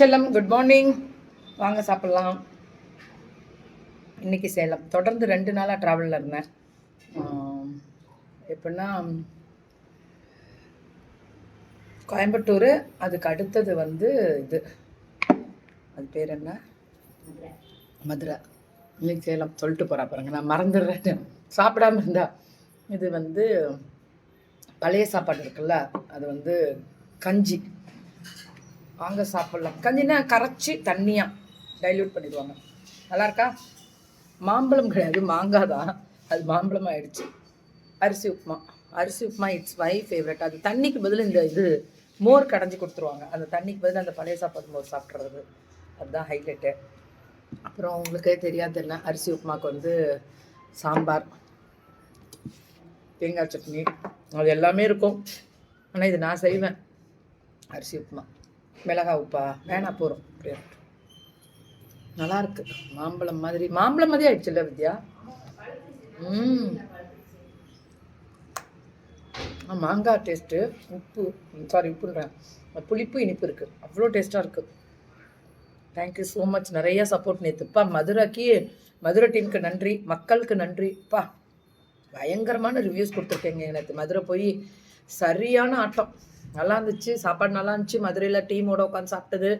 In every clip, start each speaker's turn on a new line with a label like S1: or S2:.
S1: செல்லம் good morning வாங்க சாப்பிட்லாம். இன்னைக்கு சேலம். தொடர்ந்து ரெண்டு நாளாக ட்ராவலில் இருந்தேன். எப்படின்னா கோயம்புத்தூர் அதுக்கு அடுத்தது வந்து இது. அது பேர் என்ன? மதுரை. இன்னைக்கு சேலம். சொல்லிட்டு போகிறா பாருங்க. நான் மறந்துடுறேன். சாப்பிடாம இருந்தா. இது வந்து பழைய சாப்பாடு இருக்குல்ல அது வந்து கஞ்சி. வாங்க சாப்பிட்லாம். கஞ்சினா கரைச்சி தண்ணியாக டைல்யூட் பண்ணிடுவாங்க. நல்லா இருக்கா மாம்பழம் கிடையாது மாங்காய் தான். அது மாம்பழம் ஆயிடுச்சு அரிசி உப்புமா. அரிசி உப்புமா இட்ஸ் மை ஃபேவரட் அது தண்ணிக்கு பதில் இந்த இது மோர் கடைஞ்சி கொடுத்துருவாங்க. அந்த தண்ணிக்கு பதில் அந்த பழைய சாப்பாடு மோர் சாப்பிட்றது. அதுதான் ஹைலைட்டு அப்புறம் உங்களுக்கே தெரியாது என்ன? அரிசி உப்புமாவுக்கு வந்து சாம்பார் தேங்காய் சட்னி அது எல்லாமே இருக்கும். ஆனால் இது நான் செய்வேன். அரிசி உப்புமா. மிளகா உப்பா? வேணா போகிறோம் அப்படியே நல்லா இருக்கு மாம்பழம் மாதிரி. மாம்பழம் மாதிரி ஆயிடுச்சுல்ல வித்யா? ம். ஆ, மாங்காய் டேஸ்ட்டு உப்பு. சாரி உப்புன்றேன். புளிப்பு இனிப்பு இருக்குது அவ்வளோ டேஸ்ட்டாக இருக்குது தேங்க்யூ ஸோ மச் நிறைய சப்போர்ட் நேற்றுப்பா மதுரைக்கு மதுரை டீமுக்கு நன்றி. மக்களுக்கு நன்றிப்பா பயங்கரமான ரிவ்யூஸ் கொடுத்துருக்கேங்க எனக்கு. மதுரை போய் சரியான ஆட்டம். நல்லா இருந்துச்சு. சாப்பாடு நல்லா இருந்துச்சு. மதுரையில் டீமோட உட்காந்து சாப்பிட்டது.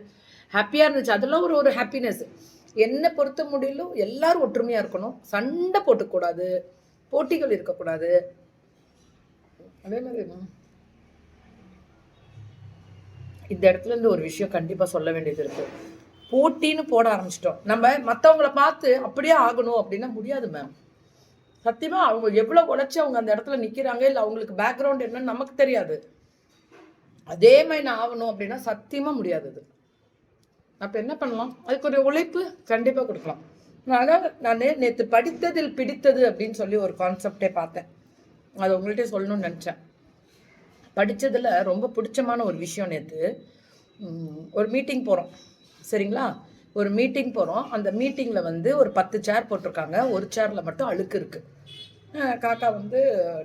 S1: ஹாப்பியாக இருந்துச்சு. அதெல்லாம் ஒரு ஒரு ஹாப்பினஸ் என்னை பொறுத்த முடியலும் எல்லாரும் ஒற்றுமையாக இருக்கணும். சண்டை போட்டுக்கூடாது. போட்டிகள் இருக்கக்கூடாது. அதே மாதிரி இந்த இடத்துல இருந்து ஒரு விஷயம் கண்டிப்பாக சொல்ல வேண்டியது இருக்கு. போட்டின்னு போட ஆரம்பிச்சிட்டோம். நம்ம மற்றவங்கள பார்த்து அப்படியே ஆகணும் அப்படின்னா முடியாது மேம் சத்தியமாக அவங்க எவ்வளோ உழைச்சி அவங்க அந்த இடத்துல நிற்கிறாங்க இல்லை அவங்களுக்கு பேக்ரவுண்ட் என்னன்னு நமக்கு தெரியாது. அதே மாதிரி நான் ஆகணும் அப்படின்னா சத்தியமாக முடியாது அது அப்போ என்ன பண்ணலாம்? அதுக்கு ஒரு உழைப்பு கண்டிப்பாக கொடுக்கலாம். அதனால் நான் நேற்று படித்ததில் பிடித்தது அப்படின்னு சொல்லி ஒரு கான்செப்டே பார்த்தேன். அதை உங்கள்கிட்ட சொல்லணும்னு நினச்சேன். படித்ததில் ரொம்ப பிடிச்சமான ஒரு விஷயம் நேற்று ஒரு மீட்டிங் போகிறோம் சரிங்களா? ஒரு மீட்டிங் போகிறோம் அந்த மீட்டிங்கில் வந்து ஒரு பத்து சேர் போட்டிருக்காங்க. ஒரு சேரில் மட்டும் அழுக்கு இருக்குது காக்கா வந்து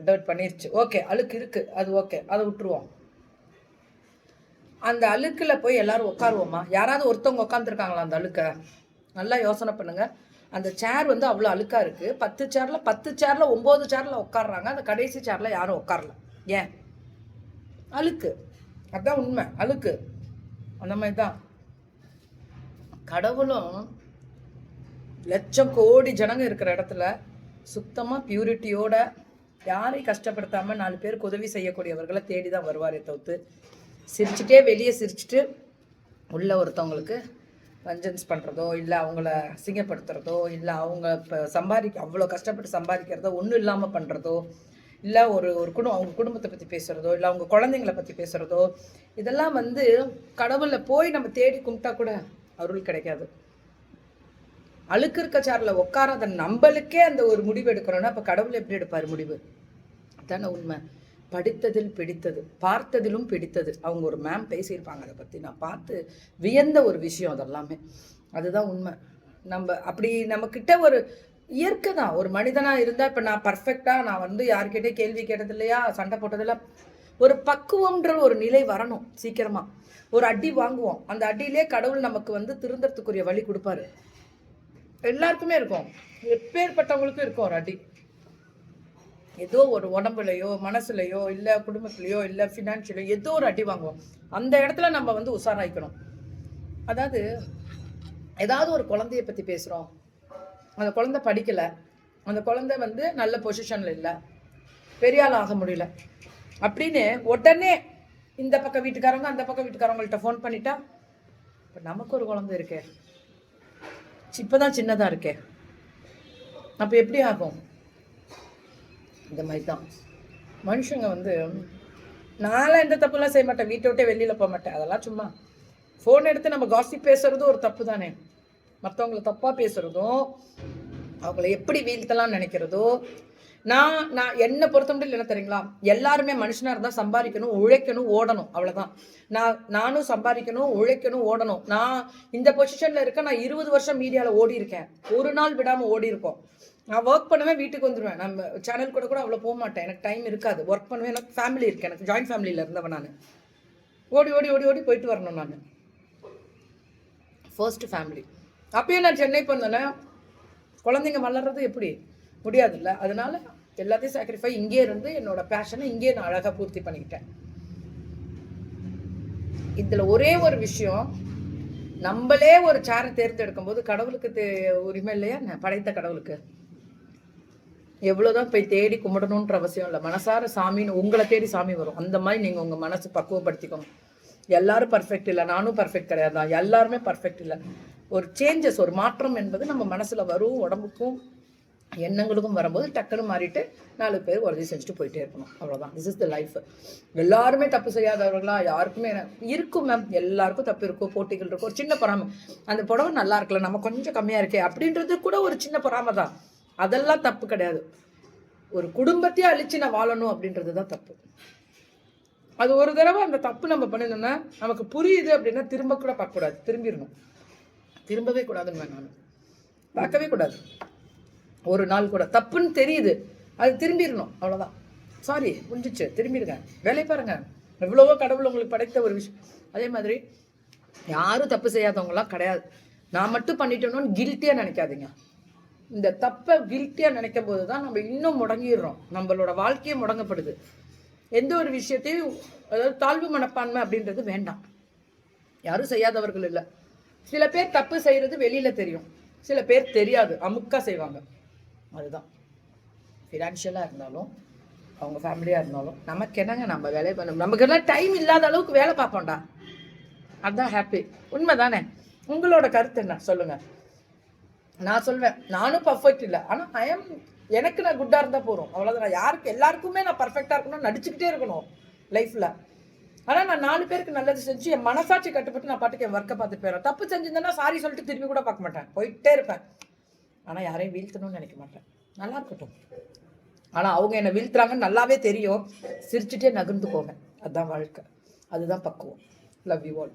S1: டர்ட் பண்ணிருச்சு. ஓகே அழுக்கு இருக்குது அது ஓகே அதை விட்டுருவோம். அந்த அழுக்கில் போய் எல்லாரும் உட்காருவோமா யாராவது ஒருத்தவங்க உட்காந்துருக்காங்களா அந்த அழுக்க? நல்லா யோசனை பண்ணுங்க. அந்த சேர் வந்து அவ்வளோ அழுக்காக இருக்குது பத்து சேரில் பத்து சேரில் ஒம்பது சேரில் உட்காடுறாங்க அந்த கடைசி சேரில் யாரும் உட்காரல ஏன்? அழுக்கு. அதுதான் உண்மை. அழுக்கு. அந்த மாதிரி தான் கடவுளும் லட்சம் கோடி ஜனங்க இருக்கிற இடத்துல சுத்தமாக பியூரிட்டியோட யாரையும் கஷ்டப்படுத்தாமல் நாலு பேருக்கு உதவி செய்யக்கூடியவர்களை தேடி தான் வருவாரே தவிர்த்து சிரிச்சுட்டே வெளியே சிரிச்சுட்டு உள்ள ஒருத்தவங்களுக்கு வஞ்சன்ஸ் பண்ணுறதோ இல்லை அவங்கள அசிங்கப்படுத்துறதோ இல்லை அவங்க இப்போ சம்பாதிக்க அவ்வளோ கஷ்டப்பட்டு சம்பாதிக்கிறதோ ஒன்றும் இல்லாமல் பண்ணுறதோ இல்லை ஒரு ஒரு குடும்பம் அவங்க குடும்பத்தை பற்றி பேசுகிறதோ இல்லை அவங்க குழந்தைங்கள பற்றி பேசுகிறதோ இதெல்லாம் வந்து கடவுளை போய் நம்ம தேடி கும்பிட்டா கூட அருள் கிடைக்காது. அழுக்கு இருக்க சாரில் உட்காராத நம்மளுக்கே அந்த ஒரு முடிவு எடுக்கிறோன்னா அப்போ கடவுள் எப்படி எடுப்பார் முடிவு? தானே உண்மை. படித்ததில் பிடித்தது பார்த்ததிலும் பிடித்தது. அவங்க ஒரு மேம் பேசியிருப்பாங்க அதை பற்றி நான் பார்த்து வியந்த ஒரு விஷயம் அதெல்லாமே. அதுதான் உண்மை. நம்ம அப்படி நம்மக்கிட்ட ஒரு இயற்கை தான். ஒரு மனிதனாக இருந்தால் இப்போ நான் பர்ஃபெக்டாக நான் வந்து யார்கிட்டே கேள்வி கேட்டது இல்லையா சண்டை போட்டதில்ல. ஒரு பக்குவம்ன்ற ஒரு நிலை வரணும் சீக்கிரமாக ஒரு அடி வாங்குவோம். அந்த அடியிலே கடவுள் நமக்கு வந்து திருந்தறதுக்குரிய வழி கொடுப்பாரு. எல்லாருக்குமே இருக்கும். எப்பேற்பட்டவங்களுக்கும் இருக்கும் ஒரு அடி. ஏதோ ஒரு உடம்புலையோ மனசுலையோ இல்லை குடும்பத்துலையோ இல்லை ஃபினான்ஷியலையோ ஏதோ ஒரு அடி வாங்குவோம். அந்த இடத்துல நம்ம வந்து உஷாராய்க்கணும். அதாவது ஏதாவது ஒரு குழந்தைய பற்றி பேசுகிறோம் அந்த குழந்தை படிக்கலை. அந்த குழந்தை வந்து நல்ல பொசிஷனில் இல்லை. பெரிய ஆக முடியல. அப்படின்னு உடனே இந்த பக்கம் வீட்டுக்காரங்க அந்த பக்கம் வீட்டுக்காரங்கள்ட்ட ஃபோன் பண்ணிட்டா இப்போ நமக்கு ஒரு குழந்தை இருக்கே. இப்போ தான் சின்னதாக இருக்கே. அப்போ எப்படி ஆகும்? இந்த மாதிரி தான். மனுஷங்க வந்து நான்லாம் எந்த தப்புலாம் செய்ய மாட்டேன். வீட்டை விட்டே வெளியில் போக மாட்டேன். அதெல்லாம் சும்மா ஃபோன் எடுத்து நம்ம காசி பேசுறதும் ஒரு தப்பு தானே. மற்றவங்கள தப்பாக பேசுகிறதும் அவங்கள எப்படி வீழ்த்தலாம் நினைக்கிறதோ நான் நான் என்னை பொறுத்த முடியல என்ன தெரியுங்களா? எல்லாருமே மனுஷனாக இருந்தால் சம்பாதிக்கணும் உழைக்கணும் ஓடணும். அவ்வளோதான் நான் நானும் சம்பாதிக்கணும் உழைக்கணும் ஓடணும். நான் இந்த பொசிஷனில் இருக்க நான் இருபது வருஷம் மீடியாவில் ஓடி இருக்கேன் ஒரு நாள் விடாமல் ஓடி இருக்கோம் நான் ஒர்க் பண்ணுவேன் வீட்டுக்கு வந்துடுவேன் நம்ம சேனல் கூட கூட அவ்வளோ போக மாட்டேன் எனக்கு டைம் இருக்காது. ஒர்க் பண்ணுவேன். எனக்கு ஃபேமிலி இருக்குது எனக்கு ஜாயின்ட் ஃபேமிலியில் இருந்தவன் நான். ஓடி ஓடி ஓடி ஓடி போயிட்டு வரணும் நான். ஃபர்ஸ்ட் ஃபேமிலி அப்பயும் நான் சென்னை போனேன்னா குழந்தைங்க வளர்றது எப்படி? முடியாதுல்ல. அதனால எல்லாத்தையும் சாக்ரிஃபை இங்கே இருந்து என்னோட பேஷனை இங்கே நான் அழகாக பூர்த்தி பண்ணிக்கிட்டேன். இதில் ஒரே ஒரு விஷயம் நம்மளே ஒரு சேரை தேர்ந்தெடுக்கும் போது கடவுளுக்கு தே- உரிமை இல்லையா? படைத்த கடவுளுக்கு. எவ்வளோதான் போய் தேடி கும்பிடணுன்ற அவசியம் இல்லை. மனசார சாமின்னு உங்களை தேடி சாமி வரும். அந்த மாதிரி நீங்கள் உங்கள் மனசு பக்குவப்படுத்திக்கோங்க. எல்லாரும் பர்ஃபெக்ட் இல்லை. நானும் பர்ஃபெக்ட் கிடையாது? தான் எல்லாருமே பர்ஃபெக்ட் இல்லை. ஒரு சேஞ்சஸ் ஒரு மாற்றம் என்பது நம்ம மனசில் வரும் உடம்புக்கும் எண்ணங்களுக்கும் வரும்போது டக்குன்னு மாறிட்டு நாலு பேர் உறுதி செஞ்சுட்டு போயிட்டே இருக்கணும். அவ்வளோதான் திஸ் இஸ் த லைஃப் எல்லாருமே தப்பு செய்யாதவர்களா? யாருக்குமே இருக்கும் மேம் எல்லாருக்கும் தப்பு இருக்கும் போட்டிகள் இருக்கும். ஒரு சின்ன பொறாமை. அந்த புடவை நல்லா இருக்கல நம்ம கொஞ்சம் கம்மியாக இருக்கே. அப்படின்றது கூட ஒரு சின்ன பொறாமை தான். அதெல்லாம் தப்பு கிடையாது. ஒரு குடும்பத்தையே அழிச்சு நான் வாழணும் அப்படின்றது தான் தப்பு. அது ஒரு தடவை அந்த தப்பு நம்ம பண்ணணும்னா நமக்கு புரியுது அப்படின்னா திரும்ப கூட பார்க்கக்கூடாது. திரும்பிடணும். திரும்பவே கூடாதுன்னு நான் பார்க்கவே கூடாது. ஒரு நாள் கூட தப்புன்னு தெரியுது. அது திரும்பிடணும். அவ்வளோதான் சாரி முடிஞ்சிச்சு திரும்பிடுங்க. வேலையை பாருங்க. எவ்வளவோ கடவுள் உங்களுக்கு படைத்த ஒரு விஷயம். அதே மாதிரி யாரும் தப்பு செய்யாதவங்களாம் கிடையாது. நான் மட்டும் பண்ணிட்டோன்னு கில்ட்டியாக நினைக்காதீங்க. இந்த தப்பை கில்ட்டியாக நினைக்கும் போது தான் நம்ம இன்னும் முடங்கிடுறோம். நம்மளோட வாழ்க்கையே முடங்கப்படுது. எந்த ஒரு விஷயத்தையும் அதாவது தாழ்வு மனப்பான்மை அப்படின்றது வேண்டாம். யாரும் செய்யாதவர்கள் இல்லை. சில பேர் தப்பு செய்கிறது வெளியில் தெரியும். சில பேர் தெரியாது. அமுக்கா செய்வாங்க. அதுதான். ஃபினான்ஷியலாக இருந்தாலும் அவங்க ஃபேமிலியாக இருந்தாலும் நமக்கு என்னங்க நம்ம வேலையை பண்ண நமக்கெல்லாம் டைம் இல்லாத அளவுக்கு வேலை பார்ப்போம்டா. அதுதான் ஹாப்பி உண்மை தானே உங்களோட கருத்து என்ன? சொல்லுங்கள் நான் சொல்வேன். நானும் பர்ஃபெக்ட் இல்லை. ஆனால் ஐ எம் எனக்கு நான் குட்டாக இருந்தால் போகிறோம் அவ்வளோதான் நான் யாருக்கு எல்லாருக்குமே நான் பர்ஃபெக்டாக இருக்கணும் நடிச்சுக்கிட்டே இருக்கணும் லைஃப்பில் ஆனால் நான் நாலு பேருக்கு நல்லது செஞ்சு என் மனசாட்சி கட்டுப்பட்டு நான் பாட்டுக்கு என் ஒர்க்கை பார்த்து போயிடும் தப்பு செஞ்சிருந்தேன்னா சாரி சொல்லிட்டு திரும்பி கூட பார்க்க மாட்டேன். போயிட்டே இருப்பேன். ஆனால் யாரையும் வீழ்த்தணும்னு நினைக்க மாட்டேன். நல்லா இருக்கட்டும். ஆனால் அவங்க என்னை வீழ்த்துறாங்கன்னு நல்லாவே தெரியும். சிரிச்சுட்டே நகர்ந்து போவேன் அதுதான் வாழ்க்கை. அதுதான் பக்குவம். Love you all